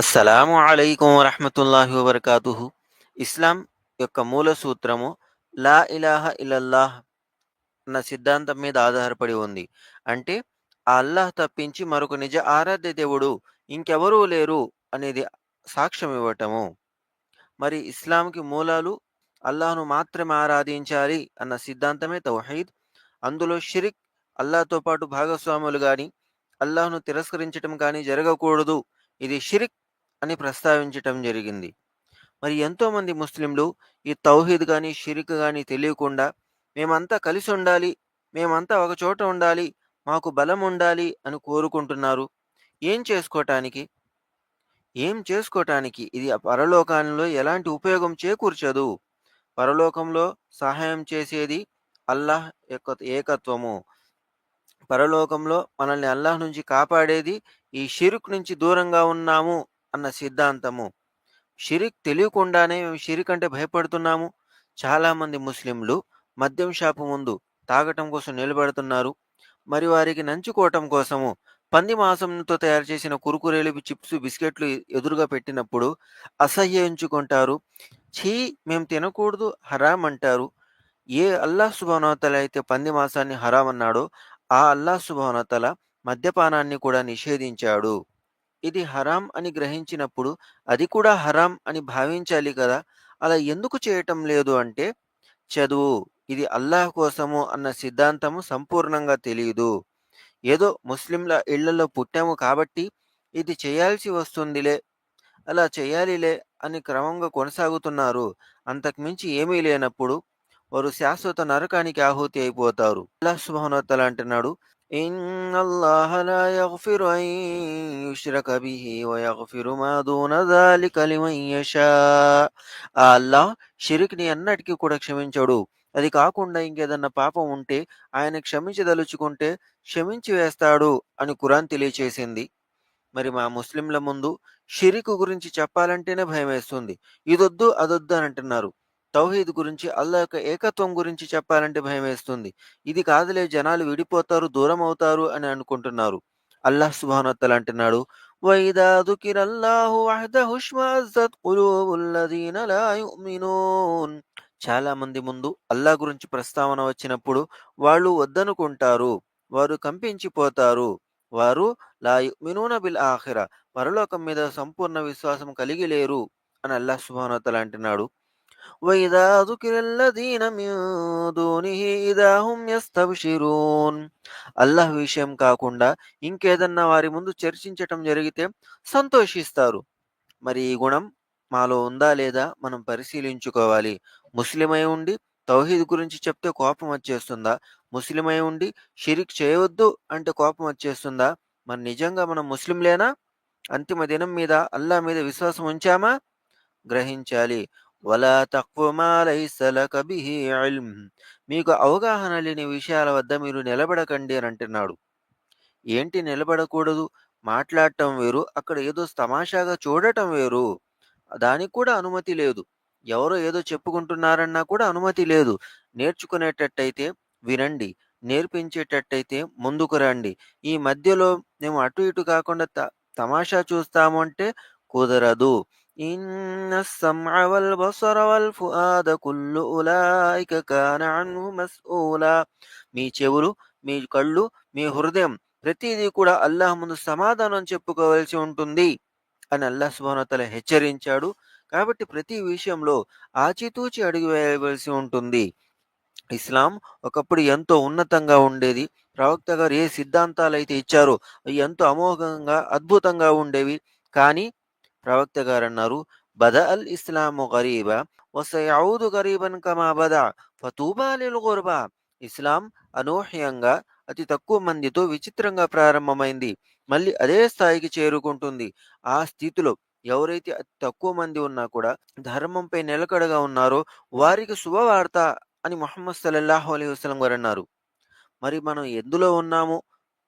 అస్సలాము అలైకుం వరహమతుల్లాహి వబర్కాతుహు. ఇస్లాం యొక్క మూల సూత్రము లా ఇలాహ ఇలల్లాహ్ అన్న సిద్ధాంతం మీద ఆధారపడి ఉంది. అంటే ఆ అల్లాహ్ తప్పించి మరొక నిజ ఆరాధ్య దేవుడు ఇంకెవరూ లేరు అనేది సాక్ష్యం ఇవ్వటము. మరి ఇస్లాంకి మూలాలు అల్లాహ్ను మాత్రమే ఆరాధించాలి అన్న సిద్ధాంతమే తౌహీద్. అందులో షిరిక్ అల్లాహ్తో పాటు భాగస్వాములు కానీ అల్లాహ్ను తిరస్కరించటం కానీ జరగకూడదు. ఇది షిరిక్ అని ప్రస్తావించటం జరిగింది. మరి ఎంతోమంది ముస్లింలు ఈ తౌహీద్ కానీ షిరిక్ కానీ తెలియకుండా మేమంతా కలిసి ఉండాలి మేమంతా ఒక చోట ఉండాలి మాకు బలం ఉండాలి అని కోరుకుంటున్నారు. ఏం చేసుకోవటానికి ఏం చేసుకోవటానికి ఇది ఆ పరలోకంలో ఎలాంటి ఉపయోగం చేకూర్చదు. పరలోకంలో సహాయం చేసేది అల్లాహ్ యొక్క ఏకత్వము. పరలోకంలో మనల్ని అల్లాహ్ నుంచి కాపాడేది ఈ షిరుక్ నుంచి దూరంగా ఉన్నాము. అన్న సిద్ధాంతము. షిరిక్ తెలియకుండానే మేము షిరిక్ అంటే భయపడుతున్నాము. చాలామంది ముస్లింలు మద్యం షాపు ముందు తాగటం కోసం నిలబడుతున్నారు. మరి వారికి నంచుకోవటం కోసము పంది మాంసంతో తయారు చేసిన కురుకురేలు చిప్స్ బిస్కెట్లు ఎదురుగా పెట్టినప్పుడు అసహ్యించుకుంటారు ఛీ మేము తినకూడదు హరాం అంటారు. ఏ అల్లాహ్ సుభానవతల అయితే పంది మాంసాన్ని హరాం అన్నాడో ఆ అల్లాహ్ సుభానతల మద్యపానాన్ని కూడా నిషేధించాడు. ఇది హరాం అని గ్రహించినప్పుడు అది కూడా హరాం అని భావించాలి కదా! అలా ఎందుకు చేయటం లేదు అంటే చదువు ఇది అల్లాహ్ కోసము అన్న సిద్ధాంతము సంపూర్ణంగా తెలియదు ఏదో ముస్లింల ఇళ్ళలో పుట్టాము కాబట్టి ఇది చేయాల్సి వస్తుందిలే అలా చేయాలిలే అని క్రమంగా కొనసాగుతున్నారు. అంతకుమించి ఏమీ లేనప్పుడు వారు శాశ్వత నరకానికి ఆహుతి అయిపోతారు. అల్లాహ్ సుబ్హానహు అంటున్నాడు إن الله لا يغفر أن يشرك به ويغفر ما دون ذلك لمن يشاء ఆ అల్లాహ్ షిరిక్ని అన్నటికీ కూడా క్షమించడు అది కాకుండా ఇంకేదన్నా పాపం ఉంటే ఆయన క్షమించదలుచుకుంటే క్షమించి వేస్తాడు అని కురాన్ తెలియచేసింది మరి మా ముస్లింల ముందు షిరిక్ గురించి చెప్పాలంటేనే భయం వేస్తుంది ఇదొద్దు అదొద్దు అని అంటున్నారు తౌహీద్ గురించి అల్లా యొక్క ఏకత్వం గురించి చెప్పాలంటే భయం వేస్తుంది. ఇది కాదులే జనాలు విడిపోతారు దూరం అవుతారు అని అనుకుంటున్నారు. అల్లాహ్ సుబానత్తలు అంటున్నాడు చాలా మంది ముందు అల్లా గురించి ప్రస్తావన వచ్చినప్పుడు వాళ్ళు వద్దనుకుంటారు. వారు కంపించిపోతారు. వారు లా యుమినూన బిల్ ఆఖిర పరలోకం మీద సంపూర్ణ విశ్వాసం కలిగి లేరు అని అల్లాహ్ సుబానత్తలు అంటున్నాడు. وإذا ذكر الذين من دونه إذا هم يستبشرون అల్లాహ్ విషయం కాకుండా ఇంకేదన్నా వారి ముందు చర్చించటం జరిగితే సంతోషిస్తారు మరి ఈ గుణం మాలో ఉందా లేదా మనం పరిశీలించుకోవాలి ముస్లిమై ఉండి తౌహీద్ గురించి చెప్తే కోపం వచ్చేస్తుందా ముస్లిమై ఉండి షిరిక్ చేయవద్దు అంటే కోపం వచ్చేస్తుందా మరి నిజంగా మనం ముస్లింలేనా అంతిమ దినం మీద అల్లా మీద విశ్వాసం ఉంచామా గ్రహించాలి వలా తక్కువ బిహి ఇల్మ్. మీకు అవగాహన లేని విషయాల వద్ద మీరు నిలబడకండి అని అంటున్నాడు. ఏంటి నిలబడకూడదు? మాట్లాడటం వేరు అక్కడ ఏదో తమాషాగా చూడటం వేరు. దానికి కూడా అనుమతి లేదు. ఎవరో ఏదో చెప్పుకుంటున్నారన్నా కూడా అనుమతి లేదు. నేర్చుకునేటట్టయితే వినండి. నేర్పించేటట్టయితే ముందుకు రండి. ఈ మధ్యలో మేము అటు ఇటు కాకుండా త తమాషా చూస్తాము అంటే కుదరదు. إن السمع والبصر والفؤاد كل أولئك كان عنه مسؤولا మీ చెవులు మీ కళ్ళు మీ హృదయం ప్రతిదీ కూడా అల్లాహ్ ముందు సమాధానం చెప్పుకోవాల్సి ఉంటుంది అని అల్లాహ్ సుబానతల హెచ్చరించాడు కాబట్టి ప్రతి విషయంలో ఆచితూచి అడుగు వేయవలసి ఉంటుంది ఇస్లాం ఒకప్పుడు ఎంతో ఉన్నతంగా ఉండేది ప్రవక్త గారు ఏ సిద్ధాంతాలు అయితే ఇచ్చారో అవి ఎంతో అమోఘంగా అద్భుతంగా ఉండేవి కానీ ప్రవక్త గారు అన్నారు బద అల్ ఇస్లాము గరీబా వసయౌదు గరీబన్ కమా బదా ఫతూబాలిల్ గుర్బా ఇస్లాం అనూహ్యంగా అతి తక్కువ మందితో విచిత్రంగా ప్రారంభమైంది. మళ్ళీ అదే స్థాయికి చేరుకుంటుంది. ఆ స్థితిలో ఎవరైతే అతి తక్కువ మంది ఉన్నా కూడా ధర్మంపై నిలకడగా ఉన్నారో వారికి శుభవార్త అని మొహమ్మద్ సల్లల్లాహు అలీ వసలం గారు అన్నారు మరి మనం ఎందులో ఉన్నాము?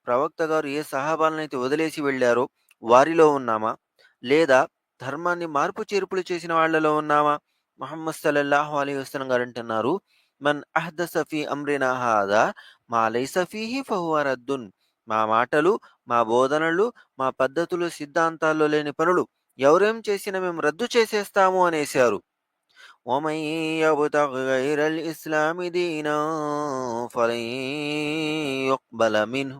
ప్రవక్త గారు ఏ సహాబాలనైతే వదిలేసి వెళ్ళారో వారిలో ఉన్నామా? లేదా ధర్మాన్ని మార్పు చేర్పులు చేసిన వాళ్ళలో ఉన్నామా ముహమ్మద్ సల్లల్లాహు అలైహి వసల్లం గారు అంటున్నారు మన్ అహ్దస ఫీ అమ్రినా హాదా మా లైస ఫీహి ఫహువ రద్దున్ మా మాటలు మా బోధనలు మా పద్ధతులు సిద్ధాంతాల్లో లేని పనులు ఎవరేం చేసినా మేము రద్దు చేసేస్తాము అనేశారు ومن يبتغ غير الإسلام دينا فلن يقبل منه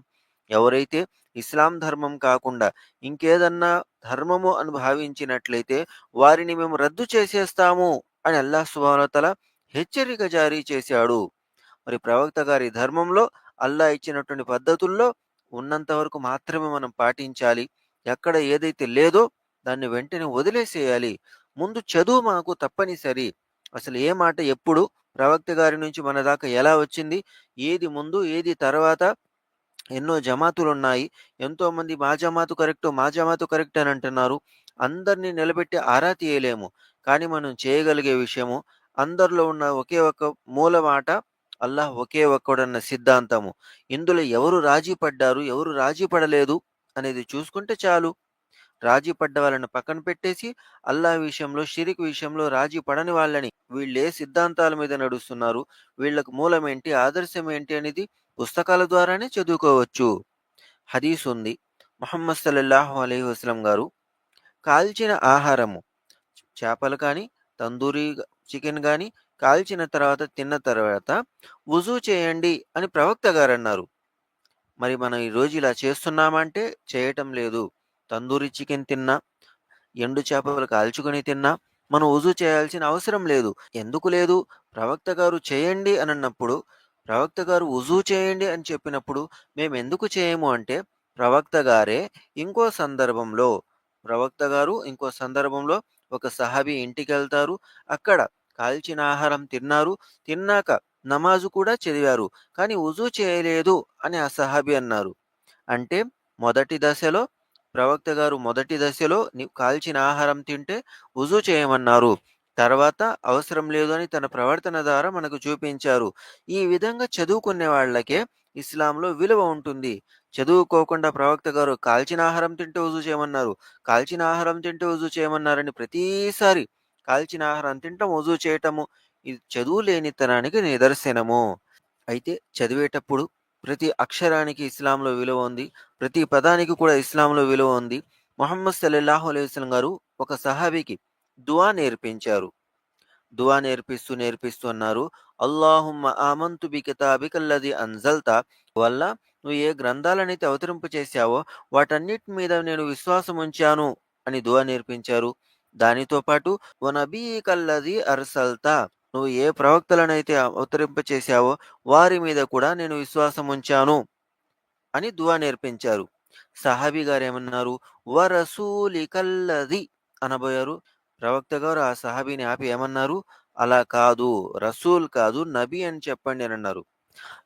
ఎవరైతే ఇస్లాం ధర్మం కాకుండా ఇంకేదన్నా ధర్మము అని భావించినట్లయితే వారిని మేము రద్దు చేసేస్తాము అని అల్లాహ్ సుబానతల హెచ్చరిక జారీ చేశాడు. మరి ప్రవక్త గారి ధర్మంలో అల్లా ఇచ్చినటువంటి పద్ధతుల్లో ఉన్నంత వరకు మాత్రమే మనం పాటించాలి. ఎక్కడ ఏదైతే లేదో దాన్ని వెంటనే వదిలేసేయాలి. ముందు చదువు మాకు తప్పనిసరి. అసలు ఏ మాట ఎప్పుడు ప్రవక్త గారి నుంచి మన దాకా ఎలా వచ్చింది? ఏది ముందు ఏది తర్వాత? ఎన్నో జమాతులు ఉన్నాయి ఎంతో మంది మా జమాతు కరెక్ట్ మా జమాతు కరెక్ట్ అని అంటున్నారు. అందరినీ నిలబెట్టి ఆరా తీయలేము. కానీ మనం చేయగలిగే విషయము అందరిలో ఉన్న ఒకే ఒక మూల మాట అల్లాహ్ ఒకే ఒక్కడన్న సిద్ధాంతము. ఇందులో ఎవరు రాజీ పడ్డారు ఎవరు రాజీ పడలేదు అనేది చూసుకుంటే చాలు. రాజీ పడ్డ వాళ్ళని పక్కన పెట్టేసి అల్లా విషయంలో షిరిక్ విషయంలో రాజీ పడని వాళ్ళని వీళ్ళు ఏ సిద్ధాంతాల మీద నడుస్తున్నారు? వీళ్ళకు మూలమేంటి ఆదర్శం ఏంటి? అనేది పుస్తకాల ద్వారానే చదువుకోవచ్చు. హదీస్ ఉంది. మొహమ్మద్ సల్లల్లాహు అలైహి వసలం గారు కాల్చిన ఆహారము చేపలు కానీ తందూరీ చికెన్ కానీ కాల్చిన తర్వాత తిన్న తర్వాత వుజూ చేయండి అని ప్రవక్త గారు అన్నారు మరి మనం ఈరోజు ఇలా చేస్తున్నామంటే చేయటం లేదు. తందూరి చికెన్ తిన్నా ఎండు చేపలు కాల్చుకొని తిన్నా మనం వుజూ చేయాల్సిన అవసరం లేదు. ఎందుకు లేదు? ప్రవక్త గారు చేయండి అని అన్నప్పుడు ప్రవక్త గారు వుజూ చేయండి అని చెప్పినప్పుడు మేము ఎందుకు చేయము అంటే ప్రవక్త గారే ఇంకో సందర్భంలో ప్రవక్త గారు ఇంకో సందర్భంలో ఒక సహాబీ ఇంటికి వెళ్తారు అక్కడ కాల్చిన ఆహారం తిన్నారు తిన్నాక నమాజు కూడా చదివారు కానీ వుజూ చేయలేదు అని ఆ సహాబీ అన్నారు. అంటే మొదటి దశలో ప్రవక్త గారు మొదటి దశలో కాల్చిన ఆహారం తింటే వుజూ చేయమన్నారు. తర్వాత అవసరం లేదు అని తన ప్రవర్తన ద్వారా మనకు చూపించారు. ఈ విధంగా చదువుకునే వాళ్ళకే ఇస్లాంలో విలువ ఉంటుంది. చదువుకోకుండా ప్రవక్త గారు కాల్చిన ఆహారం తింటే వజు చేయమన్నారు కాల్చిన ఆహారం తింటే వజు చేయమన్నారని ప్రతిసారి కాల్చిన ఆహారం తింటాం వుజూ చేయటము. ఇది చదువు లేనితనానికి నిదర్శనము. అయితే చదివేటప్పుడు ప్రతి అక్షరానికి ఇస్లాంలో విలువ ఉంది. ప్రతి పదానికి కూడా ఇస్లాంలో విలువ ఉంది. మొహమ్మద్ సల్లాహు అలైహి గారు ఒక సహాబీకి దువా నేర్పించారు. దువా నేర్పిస్తూ నేర్పిస్తూ అన్నారు అల్లాహుమ్మ ఆమంతు బి కితాబికల్లది అన్జల్తా వల్ల నువ్వు ఏ గ్రంథాలనైతే అవతరింపు చేశావో వాటన్నిటి మీద నేను విశ్వాసం ఉంచాను అని దువా నేర్పించారు. దానితో పాటు ఓ నబీ కల్లది అర్సల్తా నువ్వు ఏ ప్రవక్తలనైతే అవతరింప చేశావో వారి మీద కూడా నేను విశ్వాసం ఉంచాను అని దువా నేర్పించారు. సహాబీ గారు ఏమన్నారు వరసూలి కల్లది అనబోయారు. ప్రవక్త గారు ఆ సహాబీని ఆపి ఏమన్నారు? అలా కాదు రసూల్ కాదు నబీ అని చెప్పండి అని అన్నారు.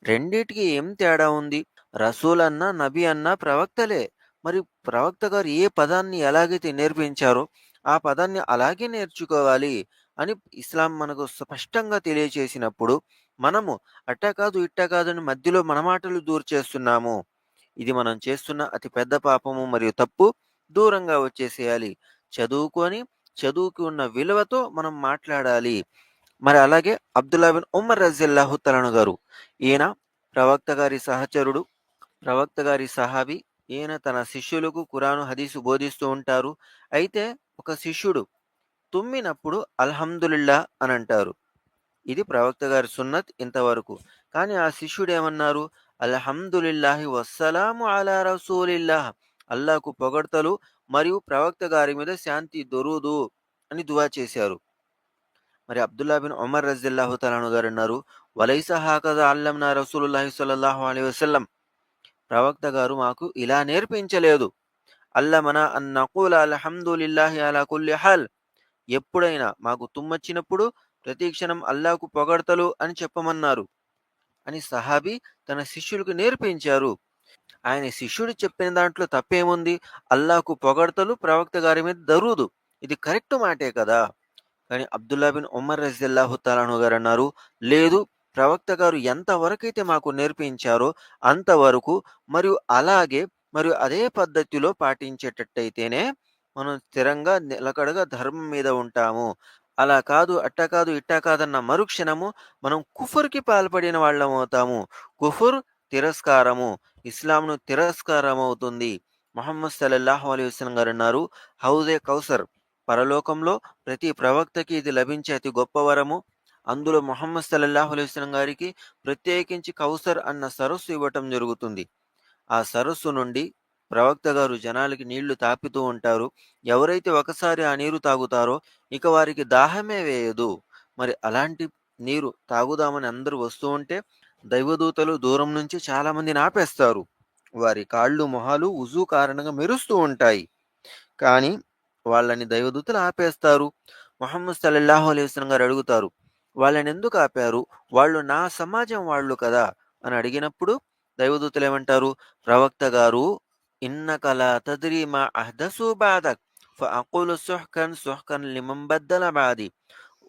రెండిటికి ఏం తేడా ఉంది? రసూల్ అన్నా నబీ అన్నా ప్రవక్తలే. మరి ప్రవక్త గారు ఏ పదాన్ని ఎలాగైతే నేర్పించారో ఆ పదాన్ని అలాగే నేర్చుకోవాలి అని ఇస్లాం మనకు స్పష్టంగా తెలియచేసినప్పుడు మనము అట్టా కాదు ఇట్టా కాదు అని మధ్యలో మన మాటలు దూరు చేస్తున్నాము. ఇది మనం చేస్తున్న అతి పెద్ద పాపము మరియు తప్పు. దూరంగా వచ్చేసేయాలి. చదువుకొని చదువుకి ఉన్న విలువతో మనం మాట్లాడాలి. మరి అలాగే అబ్దుల్లా బిన్ ఉమర్ రజిల్లాహు తలను గారు ఈయన ప్రవక్త గారి సహచరుడు ప్రవక్త గారి సహాబి ఈయన తన శిష్యులకు కురాను హదీసు బోధిస్తూ ఉంటారు. అయితే ఒక శిష్యుడు తుమ్మినప్పుడు అల్హమ్దుల్లా అని అంటారు. ఇది ప్రవక్త గారి సున్నత్ ఇంతవరకు. కానీ ఆ శిష్యుడు ఏమన్నారు? అల్హమ్దుల్లాహి వస్సలాము అలా రసూలిల్లాహ్. అల్లాకు పొగడ్తలు మరియు ప్రవక్త గారి మీద శాంతి దొరుదు అని దువా చేశారు. మరి అబ్దుల్లా బిన్ ఉమర్ రజిల్లాహు తలాను గారు అన్నారు వలైస హాకద అల్లంనా రసూలుల్లాహి స్వల్లల్లాహు అలీ వసల్లం. ప్రవక్త గారు మాకు ఇలా నేర్పించలేదు. అల్లమన అన్ నకూల అల్హమ్దులిల్లాహి అలా కుల్లి హల్. ఎప్పుడైనా మాకు తుమ్మచ్చినప్పుడు ప్రతి క్షణం అల్లాకు పొగడతలు అని చెప్పమన్నారు. అని సహాబీ తన శిష్యులకు నేర్పించారు. ఆయన శిష్యుడు చెప్పిన దాంట్లో తప్పేముంది? అల్లాకు పొగడతలు ప్రవక్త గారి మీద దరుదు. ఇది కరెక్ట్ మాటే కదా? కానీ అబ్దుల్లా బిన్ ఉమర్ రజిల్లాహు తాలాను గారు అన్నారు లేదు ప్రవక్త గారు ఎంతవరకైతే మాకు నేర్పించారో అంతవరకు మరియు అలాగే మరియు అదే పద్ధతిలో పాటించేటట్టయితేనే మనం స్థిరంగా నిలకడగా ధర్మం మీద ఉంటాము. అలా కాదు అట్టా కాదు ఇట్టా కాదన్న మరుక్షణము మనం కుఫర్కి పాల్పడిన వాళ్ళం అవుతాము. కుఫుర్ తిరస్కారము. ఇస్లాంను తిరస్కారం అవుతుంది మహమ్మద్ సల్లల్లాహు అలీ వస్లం గారు అన్నారు హౌజే కౌసర్ పరలోకంలో ప్రతి ప్రవక్తకి ఇది లభించే అతి గొప్ప వరము. అందులో మొహమ్మద్ సల్లల్లాహు అలీ వస్లం గారికి ప్రత్యేకించి కౌసర్ అన్న సరస్సు ఇవ్వటం జరుగుతుంది. ఆ సరస్సు నుండి ప్రవక్త గారు జనాలకి నీళ్ళు తాపితూ ఉంటారు. ఎవరైతే ఒకసారి ఆ నీరు తాగుతారో ఇక వారికి దాహమే వేయదు. మరి అలాంటి నీరు తాగుదామని అందరూ వస్తూ ఉంటే దైవదూతలు దూరం నుంచి చాలా మందిని ఆపేస్తారు వారి కాళ్ళు మొహాలు ఉజు కారణంగా మెరుస్తూ ఉంటాయి. కానీ వాళ్ళని దైవదూతలు ఆపేస్తారు. మొహమ్మద్ సల్లల్లాహు అలైహి గారు అడుగుతారు వాళ్ళని ఎందుకు ఆపారు? వాళ్ళు నా సమాజం వాళ్ళు కదా? అని అడిగినప్పుడు దైవదూతలు ఏమంటారు ప్రవక్త గారు ఇన్న కల తద్రి మా అహ్దసు బాదక్ అకులు సుహ్కన్ సుహ్కన్ లిమం బద్దల బాది.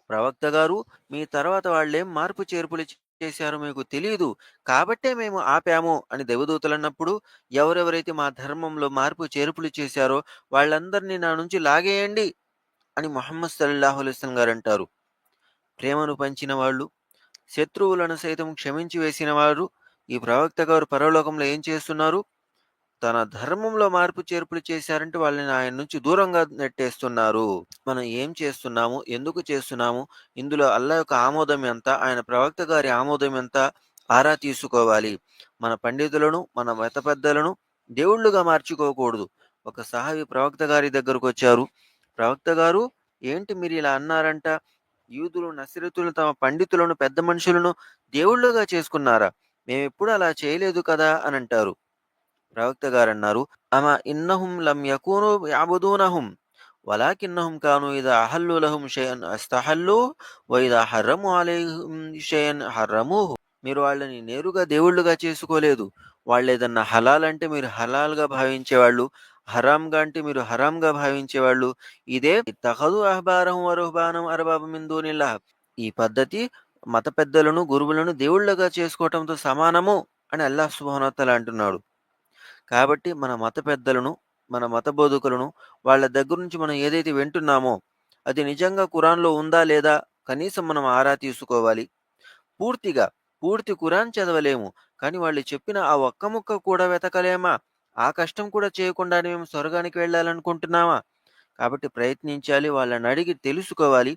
ప్రవక్త గారు మీ తర్వాత వాళ్ళేం మార్పు చేర్పులు చేశారో మీకు తెలియదు కాబట్టే మేము ఆపాము అని దేవదూతలన్నప్పుడు ఎవరెవరైతే మా ధర్మంలో మార్పు చేర్పులు చేశారో వాళ్ళందరినీ నా నుంచి లాగేయండి అని మొహమ్మద్ సల్లాహు అలైస్లం గారు అంటారు. ప్రేమను పంచిన వాళ్ళు శత్రువులను సైతం క్షమించి వేసిన వారు ఈ ప్రవక్త గారు పరలోకంలో ఏం చేస్తున్నారు? తన ధర్మంలో మార్పు చేర్పులు చేశారంటే వాళ్ళని ఆయన నుంచి దూరంగా నెట్టేస్తున్నారు. మనం ఏం చేస్తున్నాము? ఎందుకు చేస్తున్నాము? ఇందులో అల్లా యొక్క ఆమోదం ఎంత? ఆయన ప్రవక్త గారి ఆమోదం ఎంత? ఆరా తీసుకోవాలి. మన పండితులను మన మత పెద్దలను దేవుళ్ళుగా మార్చుకోకూడదు. ఒక సహావి ప్రవక్త గారి దగ్గరకు వచ్చారు. ప్రవక్త గారు ఏంటి మీరు ఇలా అన్నారంట? యూదులు నసిరతులు తమ పండితులను పెద్ద మనుషులను దేవుళ్ళుగా చేసుకున్నారా? మేము ఎప్పుడు అలా చేయలేదు కదా అని అంటారు. ప్రవక్త గారు అన్నారు అమ ఇన్నహుం లం యకూను యాబుదూనహుం వలాకిన్నహుం కాను ఇదా అహల్లు లహుం షయన్ అస్తహల్లు వైదా హర్రము అలేహుం షయన్ హర్రము. మీరు వాళ్ళని నేరుగా దేవుళ్ళుగా చేసుకోలేదు. వాళ్ళు ఏదన్నా హలాల్ అంటే మీరు హలాల్గా భావించేవాళ్ళు హరాంగా అంటే మీరు హరాంగా భావించేవాళ్ళు. ఇదే తహదు అహబారహం వరుహబానం అరబాబమిందూనిల్లా ఈ పద్ధతి మత పెద్దలను గురువులను దేవుళ్ళగా చేసుకోవటంతో సమానము అని అల్లాహ్ సుబానతల అంటున్నాడు. కాబట్టి మన మత పెద్దలను మన మత బోధకులను వాళ్ళ దగ్గర నుంచి మనం ఏదైతే వింటున్నామో అది నిజంగా కురాన్లో ఉందా లేదా కనీసం మనం ఆరా తీసుకోవాలి. పూర్తిగా పూర్తి కురాన్ చదవలేము. కానీ వాళ్ళు చెప్పిన ఆ ఒక్క ముక్క కూడా వెతకలేమా? ఆ కష్టం కూడా చేయకుండానే మేము స్వర్గానికి వెళ్ళాలనుకుంటున్నామా? కాబట్టి ప్రయత్నించాలి వాళ్ళని అడిగి తెలుసుకోవాలి.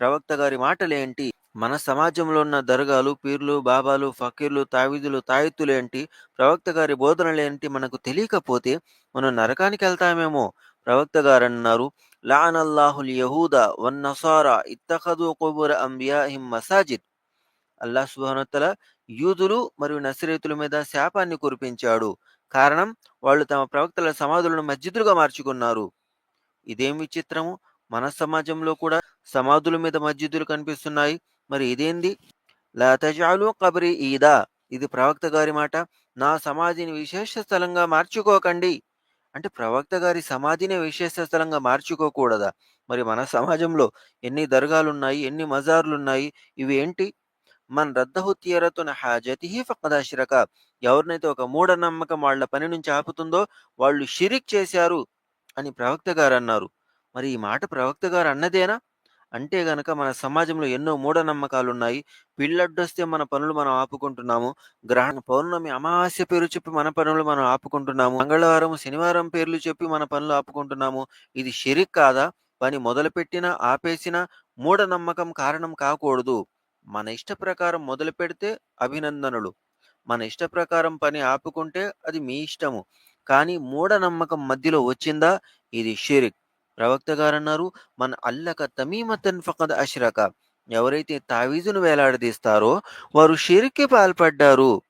ప్రవక్త గారి మాటలేంటి? మన సమాజంలో ఉన్న దర్గాలు పీర్లు బాబాలు ఫకీర్లు తావిదులు తాయెత్తులేంటి ప్రవక్త గారి బోధనలేంటి మనకు తెలియకపోతే మనం నరకానికి వెళ్తామేమో ప్రవక్త గారు అన్నారు. లానల్లాహుల్ యహూద వన్ నసారా ఇత్తఖదు కుబుర అంబియాహిం మసాజిద్. అల్లాహ్ సుబానతల యూదులు మరియు నసిరేతుల మీద శాపాన్ని కురిపించాడు. కారణం వాళ్ళు తమ ప్రవక్తల సమాధులను మస్జిదులుగా మార్చుకున్నారు. ఇదేం విచిత్రము? మన సమాజంలో కూడా సమాధుల మీద మస్జిదులు కనిపిస్తున్నాయి. మరి ఇదేంది? లతజాలు కబరి ఈదా. ఇది ప్రవక్త గారి మాట. నా సమాధిని విశేష స్థలంగా మార్చుకోకండి. అంటే ప్రవక్త గారి సమాధిని విశేష స్థలంగా మార్చుకోకూడదా? మరి మన సమాజంలో ఎన్ని దర్గాలున్నాయి ఎన్ని మజార్లున్నాయి ఇవి ఏంటి? మన రద్దహు తీరతున హాజతిహి ఫకద్ ఎవరినైతే ఒక మూఢనమ్మకం వాళ్ళ పని నుంచి ఆపుతుందో వాళ్ళు షిరిక్ చేశారు అని ప్రవక్త గారు అన్నారు. మరి ఈ మాట ప్రవక్త గారు అన్నదేనా? అంటే గనక మన సమాజంలో ఎన్నో మూఢనమ్మకాలు ఉన్నాయి పిల్లడ్డొస్తే మన పనులు మనం ఆపుకుంటున్నాము. గ్రహణ పౌర్ణమి అమావాస్య పేరు చెప్పి మన పనులు మనం ఆపుకుంటున్నాము. మంగళవారం శనివారం పేర్లు చెప్పి మన పనులు ఆపుకుంటున్నాము. ఇది షిరిక్ కాదా? పని మొదలుపెట్టినా ఆపేసినా మూఢనమ్మకం కారణం కాకూడదు. మన ఇష్ట ప్రకారం మొదలు పెడితే అభినందనలు. మన ఇష్ట ప్రకారం పని ఆపుకుంటే అది మీ ఇష్టము. కానీ మూఢనమ్మకం మధ్యలో వచ్చిందా? ఇది షిరిక్. ప్రవక్త గారు అన్నారు మన అల్లక తమీమతన్ ఫకద్ అష్రక. ఎవరైతే తావీజును వేలాడదీస్తారో వారు షిరికి పాల్పడ్డారు.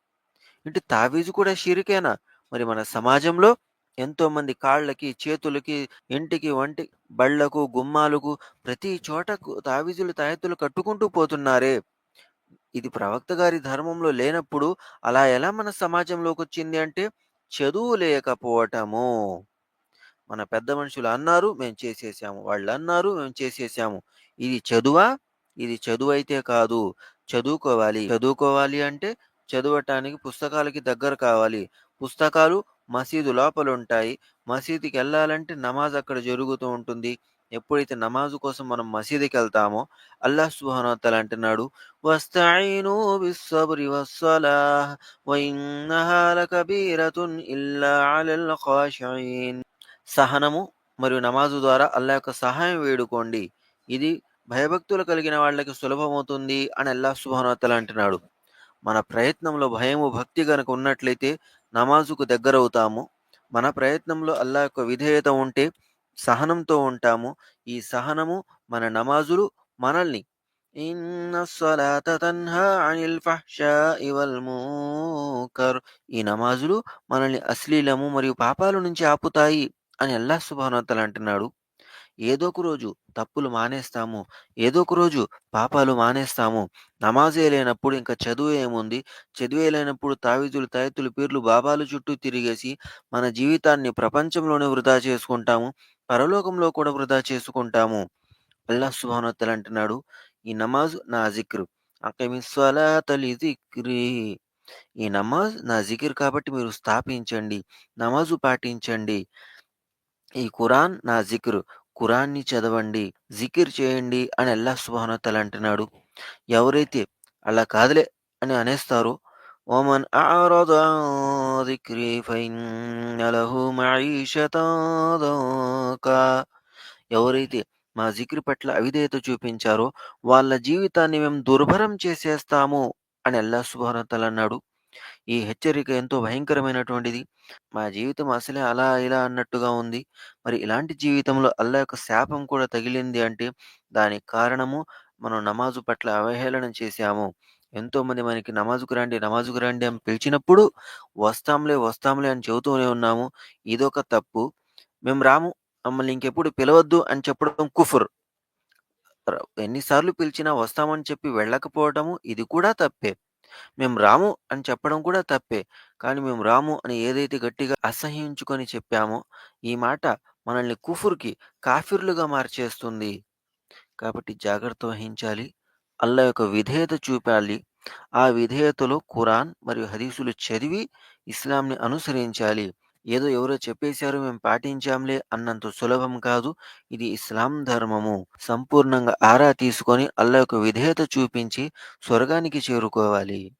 అంటే తావీజు కూడా షిరికేనా? మరి మన సమాజంలో ఎంతో మంది కాళ్ళకి చేతులకి ఇంటికి వంటి బళ్ళకు గుమ్మాలకు ప్రతి చోటకు తావీజులు తాయెత్తులు కట్టుకుంటూ పోతున్నారే. ఇది ప్రవక్త గారి ధర్మంలో లేనప్పుడు అలా ఎలా మన సమాజంలోకి వచ్చింది అంటే చదువు లేకపోవటము. మన పెద్ద మనుషులు అన్నారు మేము చేసేసాము. వాళ్ళు అన్నారు మేము చేసేసాము. ఇది చదువా? ఇది చదువు అయితే కాదు. చదువుకోవాలి. చదువుకోవాలి అంటే చదవటానికి పుస్తకాలకి దగ్గర కావాలి. పుస్తకాలు మసీదు లోపల ఉంటాయి మసీదుకి వెళ్ళాలంటే నమాజ్ అక్కడ జరుగుతూ ఉంటుంది. ఎప్పుడైతే నమాజు కోసం మనం మసీదుకెళ్తామో అల్లాహ్ సుబ్హానహు వ అంటున్నాడు వస్తాయిను బిస్సబ్రి వస్సలాహ్ లకబీరతున్ ఇల్లా అలల్ ఖాషిఈన్ సహనము మరియు నమాజు ద్వారా అల్లా యొక్క సహాయం వేడుకోండి. ఇది భయభక్తులు కలిగిన వాళ్ళకి సులభమవుతుంది అని అల్లా సుభానోత్తల అంటున్నాడు. మన ప్రయత్నంలో భయము భక్తి కనుక ఉన్నట్లయితే నమాజుకు దగ్గరవుతాము. మన ప్రయత్నంలో అల్లా యొక్క విధేయత ఉంటే సహనంతో ఉంటాము. ఈ సహనము మన నమాజులు మనల్ని అనిల్ ఈ నమాజులు మనల్ని అశ్లీలము మరియు పాపాల నుంచి ఆపుతాయి. అని అల్లాహ్ సుబ్హానహు అంటున్నాడు. ఏదో ఒక రోజు తప్పులు మానేస్తాము ఏదో ఒక రోజు పాపాలు మానేస్తాము. నమాజే లేనప్పుడు ఇంకా చదువు ఏముంది? చదువే లేనప్పుడు తావిజులు తాయెత్తులు పీర్లు బాబాలు చుట్టూ తిరిగేసి మన జీవితాన్ని ప్రపంచంలోనే వృధా చేసుకుంటాము పరలోకంలో కూడా వృధా చేసుకుంటాము. అల్లాహ్ సుబ్హానహు అంటున్నాడు. ఈ నమాజ్ నా జిక్ర్. అకిమిస్సలాత లిజిక్రీ ఈ నమాజ్ నా జికిర్ కాబట్టి మీరు స్థాపించండి నమాజు పాటించండి. ఈ ఖురాన్ నా జిక్రు. ఖురాన్ని చదవండి జికిర్ చేయండి అని అల్లా సుబ్హానహు అంటున్నాడు. ఎవరైతే అలా కాదులే అని అనేస్తారో ఓమన్ ఎవరైతే మా జిక్ర్ పట్ల అవిధేయత చూపించారో వాళ్ళ జీవితాన్ని మేము దుర్భరం చేసేస్తాము అని అల్లా సుబ్హానహు అన్నాడు. ఈ హెచ్చరిక ఎంతో భయంకరమైనటువంటిది. మా జీవితం అసలే అలా ఇలా అన్నట్టుగా ఉంది. మరి ఇలాంటి జీవితంలో అల్లా యొక్క శాపం కూడా తగిలింది అంటే దానికి కారణము మనం నమాజు పట్ల అవహేళన చేశాము. ఎంతోమంది మనకి నమాజుకు రండి నమాజుకు రండి అని పిలిచినప్పుడు వస్తాంలే వస్తాంలే అని చెబుతూనే ఉన్నాము. ఇదొక తప్పు. మేము రాము మమ్మల్ని ఇంకెప్పుడు పిలవద్దు అని చెప్పడం కుఫర్. ఎన్నిసార్లు పిలిచినా వస్తామని చెప్పి వెళ్ళకపోవటము ఇది కూడా తప్పే. మేము రాము అని చెప్పడం కూడా తప్పే. కానీ మేము రాము అని ఏదైతే గట్టిగా అసహ్యించుకొని చెప్పామో ఈ మాట మనల్ని కుఫుర్కి కాఫిర్లుగా మార్చేస్తుంది. కాబట్టి జాగ్రత్త వహించాలి. అల్లా యొక్క విధేయత చూపాలి. ఆ విధేయతలో ఖురాన్ మరియు హదీసులు చదివి ఇస్లాంని అనుసరించాలి. ఏదో ఎవరో చెప్పేశారు మేము పాటించాంలే అన్నంత సులభం కాదు. ఇది ఇస్లాం ధర్మము. సంపూర్ణంగా ఆరా తీసుకొని అల్లా యొక్క విధేయత చూపించి స్వర్గానికి చేరుకోవాలి.